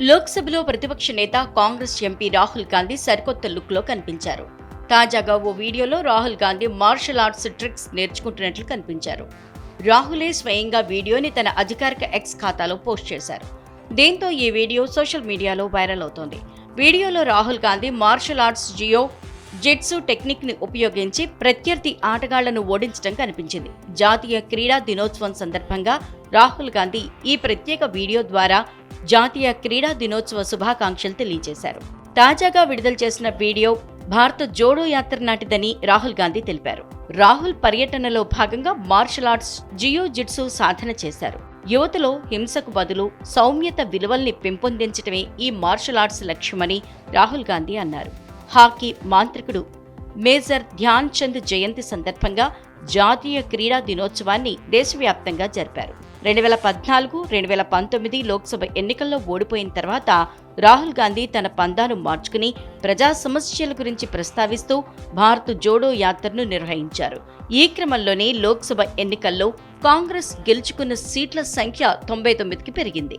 లోక్సభలో ప్రతిపక్ష నేత కాంగ్రెస్ ఎంపీ రాహుల్ గాంధీ సరికొత్త లుక్లో కనిపించారు. తాజాగా ఓ వీడియోలో Rahul Gandhi martial arts tricks నేర్చుకుంటున్నట్లు కనిపించారు. రాహులే స్వయంగా వీడియోని తన అధికారిక ఎక్స్ ఖాతాలో పోస్ట్ చేశారు. దీంతో ఈ వీడియో సోషల్ మీడియాలో వైరల్ అవుతోంది. వీడియోలో Rahul Gandhi martial arts jiu jitsu టెక్నిక్ని ఉపయోగించి ప్రత్యర్థి ఆటగాళ్ళను ఓడించడం కనిపించింది. జాతీయ క్రీడా దినోత్సవం సందర్భంగా రాహుల్ గాంధీ ఈ ప్రత్యేక వీడియో ద్వారా జాతీయ క్రీడా దినోత్సవ శుభాకాంక్షలు తెలియజేశారు. తాజాగా విడుదల చేసిన వీడియో భారత జోడో యాత్ర నాటిదని రాహుల్ గాంధీ తెలిపారు. రాహుల్ పర్యటనలో భాగంగా మార్షల్ ఆర్ట్స్ జియో జిట్సు సాధన చేశారు. యువతలో హింసకు బదులు సౌమ్యత విలువల్ని పెంపొందించడమే ఈ మార్షల్ ఆర్ట్స్ లక్ష్యమని రాహుల్ గాంధీ అన్నారు. హాకీ మాంత్రికుడు మేజర్ ధ్యాన్ చంద్ జయంతి సందర్భంగా జాతీయ క్రీడా దినోత్సవాన్ని దేశవ్యాప్తంగా జరిపారు. రెండు వేల పద్నాలుగు రెండు వేల పంతొమ్మిది లోక్సభ ఎన్నికల్లో ఓడిపోయిన తర్వాత రాహుల్ గాంధీ తన పందాను మార్చుకుని ప్రజా సమస్యల గురించి ప్రస్తావిస్తూ భారత్ జోడో యాత్రను నిర్వహించారు. ఈ క్రమంలోనే లోక్సభ ఎన్నికల్లో కాంగ్రెస్ గెలుచుకున్న సీట్ల సంఖ్య తొంభై తొమ్మిదికి పెరిగింది.